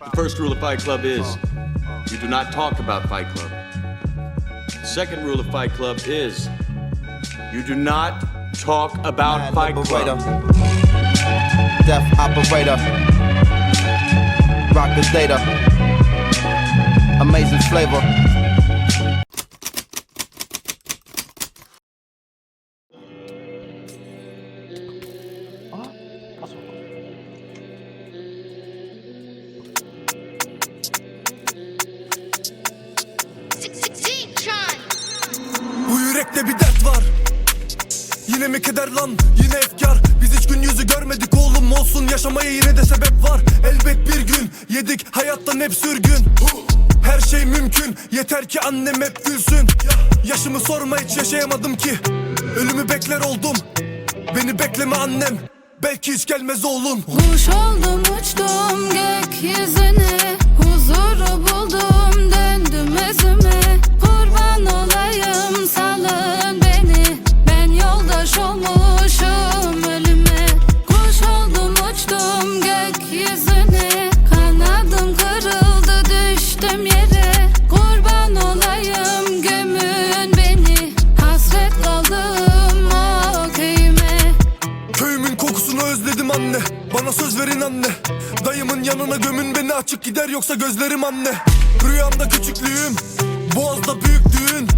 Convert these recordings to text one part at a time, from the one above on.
The first rule of Fight Club is you do not talk about Fight Club. The second rule of Fight Club is you do not talk about Mad Fight liberator. Club. Death operator. Rock the data. Amazing flavor. Yürekte bir dert var. Yine mi keder lan? Yine efkar. Biz hiç gün yüzü görmedik oğlum. Olsun Yaşamaya yine de sebep var. Elbet bir gün yedik. Hayattan hep sürgün. Her şey mümkün. Yeter ki annem hep gülsün. Yaşımı sorma hiç yaşayamadım ki. Ölümü bekler oldum. Beni bekleme annem. Belki hiç gelmez oğlum. Kuş oldum uçtum gökyüzüne. Huzuru buldum verin anne. Dayımın yanına gömün beni açık gider yoksa gözlerim anne. Rüyamda küçüklüğüm Boğazda büyük düğün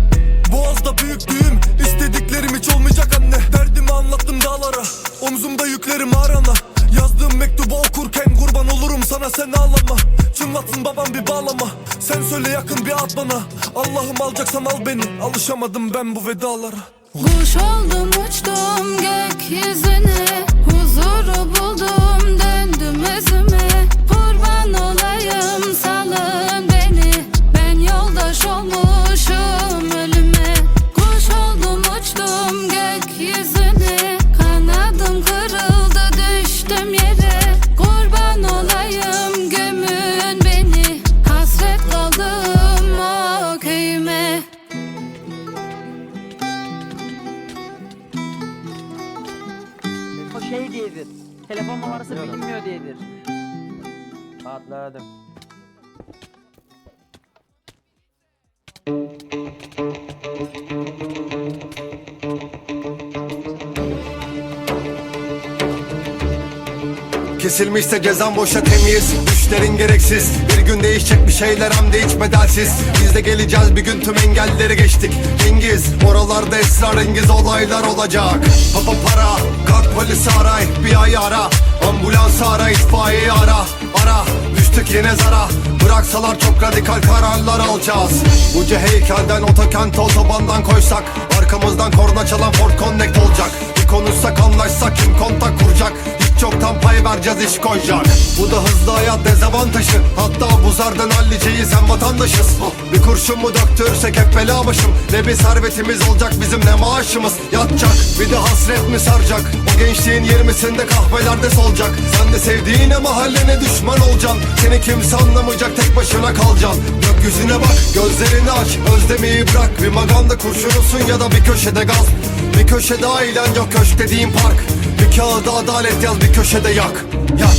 Boğazda büyük düğüm İstediklerim hiç olmayacak anne. Derdimi anlattım dağlara Omzumda yüklerim ağrana Yazdığım mektubu okurken kurban olurum sana sen ağlama. Çınlatsın babam bir bağlama. Sen söyle yakın bir at bana. Allah'ım alacaksan al beni. Alışamadım ben bu vedalara. Kuş oldum uçtum gökyüzüne. Huzuru buldum döndüm özüme Kurban olayım. Salın beni Ben yoldaş olmuşum. Ölüme Kuş oldum uçtum gökyüzüne. Kanadım kırıldı düştüm yere. Kurban olayım gömün beni. Hasret kaldım o köyüme. O şey diyedir. Telefon numarası bilinmiyor diyedir. Atladım. Kesilmişse cezan boşa temiz. Düşlerin gereksiz. Bir gün değişecek bir şeyler hem de hiç bedelsiz. Biz de geleceğiz bir gün tüm engelleri geçtik. Cengiz Oralarda esrarengiz olaylar olacak. Papa para Kalk polisi ara FBI ara. Ambulans ara itfaiyeyi ara. Ara Düştük yine zara. Bıraksalar çok radikal kararlar alacağız. Buca heykelden otokent otobandan koysak. Arkamızdan korna çalan Ford Connect olacak. Bir konuşsak anlaşsak kim kontak vereceğiz iş koyacak Bu da hızlı hayat dezavantajı. Hatta bu zardan halliceyiz hem vatandaşız. Bir kurşun mu döktürsek hep bela başım. Ne bir servetimiz olacak bizim ne maaşımız? Yatacak bir de hasret mi saracak? O gençliğin yirmisinde kahvelerde solacak. Sen de sevdiğine mahallene düşman olacaksın. Seni kimse anlamayacak tek başına kalacaksın. Gökyüzüne bak gözlerini aç. Özlemeyi bırak. Bir maganda kurşunusun ya da bir köşede gaz. Bir köşede ailen yok köşk dediğin park Bir kağıda adalet yaz bir köşede yak. Yak.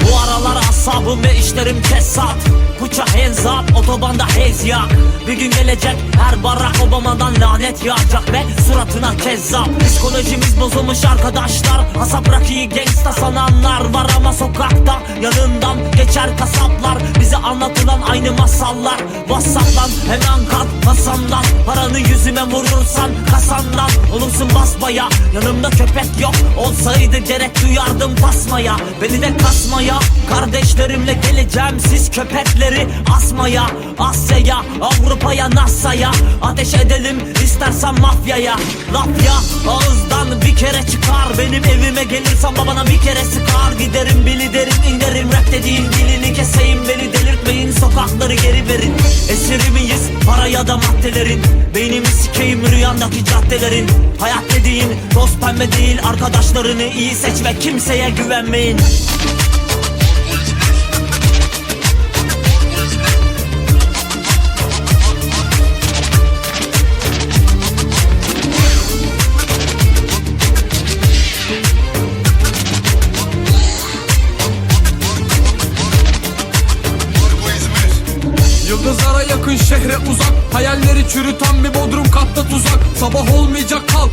Bu aralar asabım ve işlerim kesat Puça hands otobanda haze yak Bir gün gelecek her Barack Obama'dan lanet yağacak Ve suratına kezzap. Psikolojimiz bozulmuş arkadaşlar Hasap rakiyi gangsta sananlar var ama sokakta Yanından geçer kasaplar Bize anlatılan aynı masallar. Whatsapp'tan hemen kat masamdan. Paranı yüzüme vurursan kasandan Olursun basbaya. Yanımda köpek yok. Olsaydı gerek duyardım basmaya Beni de kasmaya. Kardeşlerimle geleceğim siz köpekleri asmaya. Asya'ya Avrupa'ya NASA'ya Ateş edelim istersen mafyaya. Laf ya ağızdan bir kere çıkar. Benim evime gelirsen babana bir kere sıkar. Giderim bili derim inerim rap dediğin dilini keseyim Beni delirtmeyin sokakları geri verin. Esiri miyiz para ya da maddelerin. Beynimi sikeyim rüyandaki caddelerin. Hayat dediğin toz pembe değil Arkadaşlarını iyi seç ve kimseye güvenmeyin şehre uzak. Hayalleri çürüten bir bodrum katta tuzak. Sabah olmayacak kalk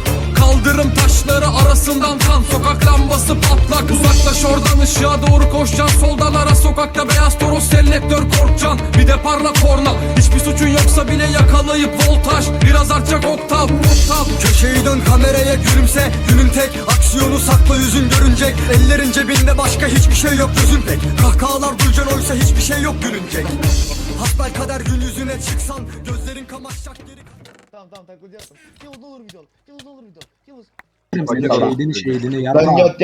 Kaldırım taşları arasından kan. Sokak lambası patlak. Uzaklaş oradan ışığa doğru koşacaksın. Soldan ara sokakta beyaz toros selektör korkacaksın. Bir de parla korna. Hiçbir suçun yoksa bile yakalayıp voltaj. Biraz artacak oktav oktav. Köşeyi dön kameraya gülümse. Günün tek aksiyonu sakla yüzün görünecek. Ellerin cebinde başka hiçbir şey yok gözün pek. Kahkahalar duyacaksın oysa hiçbir şey yok gülünecek. Hasbel kader gün yüzüne çıksan Gözlerin kamaşacak Tamam tamam takılacağım. Yavuz ne olur video. Yavuz ne olur video. Yavuz. Senin şehidini şehidini Lan yapma. yat yat